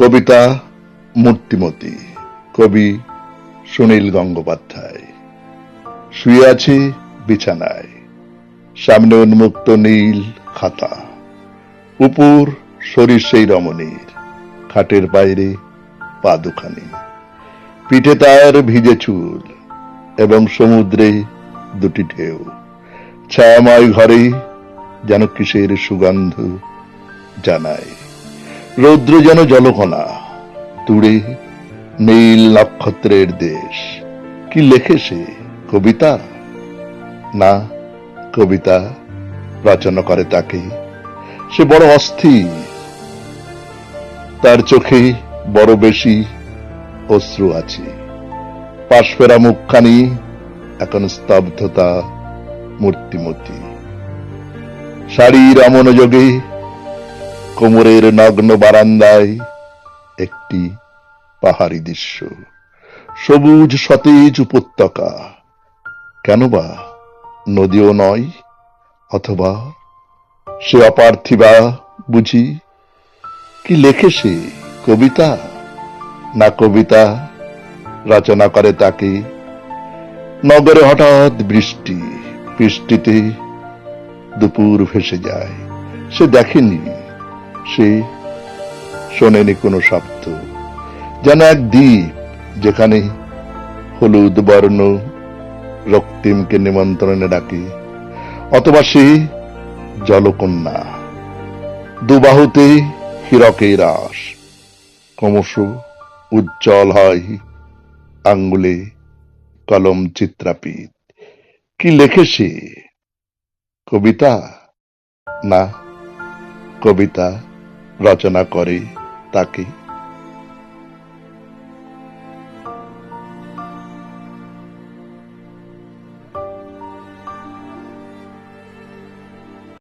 কবিতা মূর্তিমতী, কবি সুনীল গঙ্গোপাধ্যায়। শুয়ে আছি বিছানায়, সামনে উন্মুক্ত নীল খাতা। উপর শরীর সেই রমণীর, খাটের বাইরে পা দুখানি। পিঠে তার ভিজে চুল এবং সমুদ্রে দুটি ঢেউ। ছায়াময় ঘরে যেন কিসের সুগন্ধ জানায়। রৌদ্র যেন জলকণা দূরে নীল নক্ষত্রের দেশ। কি লেখে সে কবিতা? না, কবিতা রচনা করে তাকে। সে বড় অস্থির। তার চোখে বড় বেশি অশ্রু আছে। পাশ ফেরা মুখখানি, এখন স্তব্ধতা, মূর্তিমতি। শাড়ির অমনোযোগে কোমরের নগ্ন বারান্দায় একটি পাহাড়ি দৃশ্য। সবুজ, সতেজ উপত্যকা। কেন বা নদীও নয়, অথবা সে অপার্থিবা বুঝি? কি লেখে সে কবিতা? না কবিতা রচনা করে তাকে? নগরে হঠাৎ বৃষ্টি, বৃষ্টিতে দুপুর ভেসে যায়। সে দেখেনি সে শোনেনি কোনো শব্দ। যেন এক দ্বীপ যেখানে হলুদ বর্ণ রক্তিমকে নিমন্ত্রণে ডাকে, অথবা সে জলকন্যা। দুবাহুতে হীরকের রাস। ক্রমশ উজ্জ্বল হয় আঙ্গুলে কলম চিত্রাপিত কি লেখে সে? কবিতা? না, কবিতা রচনা করে তাকে।